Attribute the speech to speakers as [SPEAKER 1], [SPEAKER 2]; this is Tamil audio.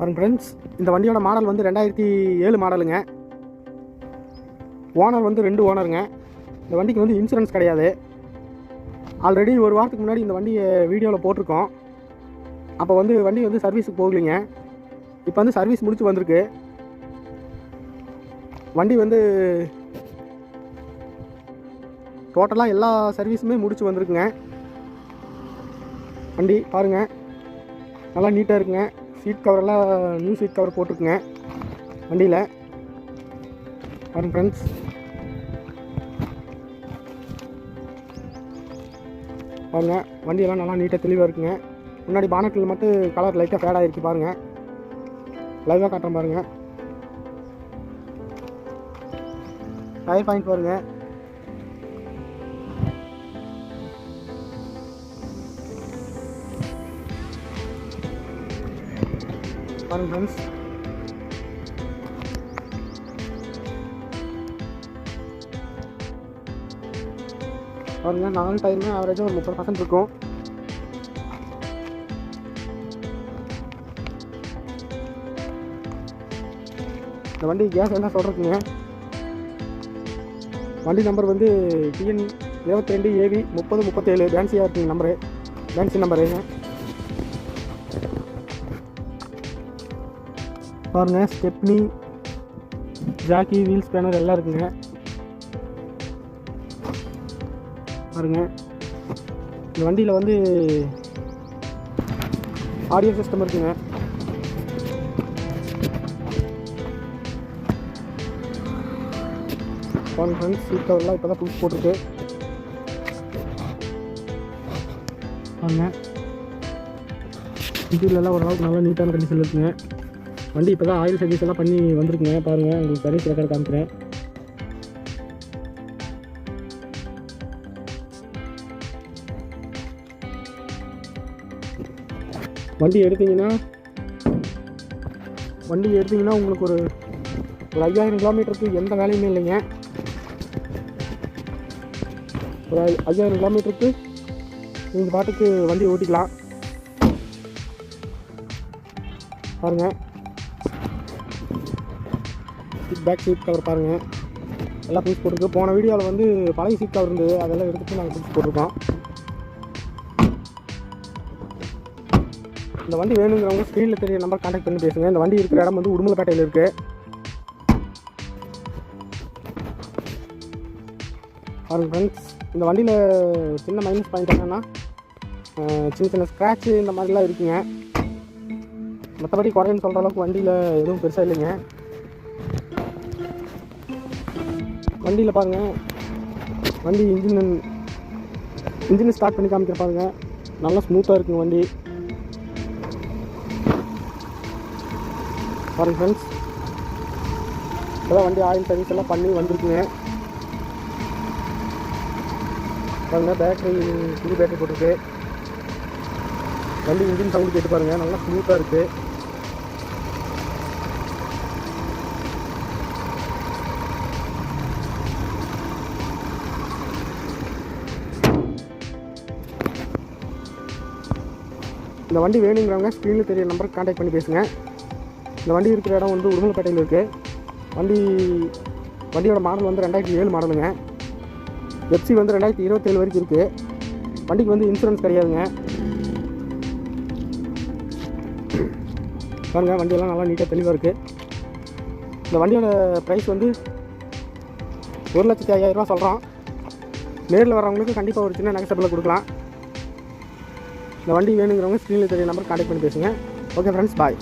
[SPEAKER 1] பாருங்க ஃப்ரெண்ட்ஸ் இந்த வண்டியோட மாடல் வந்து ரெண்டாயிரத்தி ஏழு மாடலுங்க ஓனர் வந்து ரெண்டு ஓனருங்க இந்த வண்டிக்கு வந்து இன்சூரன்ஸ் கிடையாது. ஆல்ரெடி ஒரு வாரத்துக்கு முன்னாடி இந்த வண்டியை வீடியோவில் போட்டிருக்கோம். அப்போ வந்து வண்டி வந்து சர்வீஸுக்கு போகலைங்க. இப்போ வந்து சர்வீஸ் முடிச்சு வந்திருக்கு. வண்டி வந்து டோட்டலாக எல்லா சர்வீஸுமே முடிச்சு வந்திருக்குங்க. வண்டி பாருங்கள் நல்லா நீட்டாக இருக்குங்க. சீட் கவரெல்லாம் நியூ சீட் கவர் போட்டிருக்குங்க. வண்டியில். பாருங்க ஃப்ரெண்ட்ஸ் பாருங்க வண்டியெல்லாம் நல்லா நீட்டாக தெளிவாக இருக்குங்க. முன்னாடி பானட்டில் மட்டும் கலர் லைட்டாக ஃபேட் ஆகிருக்கு பாருங்கள் லைவாக காட்டுறேன் பாருங்கள் டயர் பாயிண்ட் பாருங்கள் பாருங்க ஃப்ரெண்ட்ஸ் பாருங்க நாலு டயருமே ஆவரேஜாக ஒரு முப்பது பர்சன்ட் இருக்கும் இந்த வண்டி கேஸ் என்ன சொல்கிறதுங்க வண்டி நம்பர் வந்து டிஎன் இருபத்தி ரெண்டு ஏவி முப்பது முப்பத்தேழு டான்சியாக இருக்குங்க நம்பரு டான்சி நம்பருங்க பாருங்கள் ஸ்டெப்னி ஜாக்கி வீல் ஸ்பேனர் எல்லாம் இருக்குங்க. பாருங்க. இந்த வண்டியில் வந்து ஆடியோ சிஸ்டம் இருக்குங்க. பாருங்க ஃப்ரெண்ட்ஸ் சீட் கவர்லாம் இப்போ தான் புதுசு போட்டிருக்கு. பாருங்க. இன்டீரியர்லாம் ஓரளவுக்கு நல்லா நீட்டான கண்டிஷன் இருக்குங்க. வண்டி இப்போ தான் ஆயில் சர்வீஸ் எல்லாம் பண்ணி வந்திருக்குங்க. பாருங்கள் உங்களுக்கு சர்வீஸ் ரெக்கார்டு காமிக்கிறேன். வண்டி எடுத்தீங்கன்னா வண்டி எடுத்தீங்கன்னா உங்களுக்கு ஒரு ஒரு ஐயாயிரம் கிலோமீட்டருக்கு எந்த வேலையுமே இல்லைங்க. ஒரு ஐ- ஐயாயிரம் கிலோமீட்டருக்கு நீங்கள் பாட்டுக்கு வண்டி ஓட்டிக்கலாம். பாருங்கள் பேக் சீட் கவர் பாருங்கள் எல்லாம் பீஸ் போட்டுருக்கு. போன வீடியோவில் வந்து பழைய சீட் கவர் இருந்தது. அதெல்லாம் எடுத்துட்டு நாங்கள் பீஸ் போட்டிருக்கோம். இந்த வண்டி வேணுங்கிறவங்க ஸ்க்ரீனில் தெரிய நம்பர் காண்டாக்ட் பண்ணி பேசுங்க. இந்த வண்டி இருக்கிற இடம் வந்து உடுமலைப்பேட்டையில் இருக்குது பாருங்கள் ஃப்ரெண்ட்ஸ் இந்த வண்டியில் சின்ன மைனஸ் பாயிண்ட் என்னென்னா சின்ன சின்ன ஸ்க்ராட்சு இந்த மாதிரிலாம் இருக்குங்க. மற்றபடி குறைன்னு சொல்கிற அளவுக்கு வண்டியில் எதுவும் பெருசாக இல்லைங்க. வண்டியில் பாருங்கள் வண்டி இன்ஜின் இன்ஜின் ஸ்டார்ட் பண்ணி காமிக்கிற பாருங்கள் நல்லா ஸ்மூத்தாக இருக்குங்க வண்டி. பாருங்க ஃப்ரெண்ட்ஸ் இப்போதான் வண்டி ஆயில் சர்வீஸ் எல்லாம் பண்ணி வந்திருக்குங்க. பாருங்கள் பேட்டரி புது பேட்டரி போட்டிருக்கு. வண்டி இன்ஜின் சவுண்டு கேட்டு பாருங்கள் நல்லா ஸ்மூத்தாக இருக்குது இந்த வண்டி வேணுங்கிறவங்க ஸ்க்ரீனில் தெரிய நம்பருக்கு காண்டாக்ட் பண்ணி பேசுங்க. இந்த வண்டி இருக்கிற இடம் வந்து உடுமலைப்பேட்டையில் இருக்குது வண்டி வண்டியோட மாடல் வந்து ரெண்டாயிரத்தி ஏழு மாடலுங்க எஃப்சி வந்து ரெண்டாயிரத்தி இருபத்தேழு வரைக்கும் இருக்குது வண்டிக்கு வந்து இன்சூரன்ஸ் கிடையாதுங்க. பாருங்க வண்டியெல்லாம் நல்லா நீட்டாக தெளிவாக இருக்குது இந்த வண்டியோட ப்ரைஸ் வந்து ஒரு லட்சத்தி ஐயாயிரரூவா சொல்கிறோம் நேரில் வரவங்களுக்கு கண்டிப்பாக ஒரு சின்ன நெகசபிளில் கொடுக்கலாம். இந்த வண்டி வேணுங்கிறவங்க ஸ்க்ரீனில் தெரிய நம்பர் கான்டெக்ட் பண்ணி பேசுங்க. Okay friends bye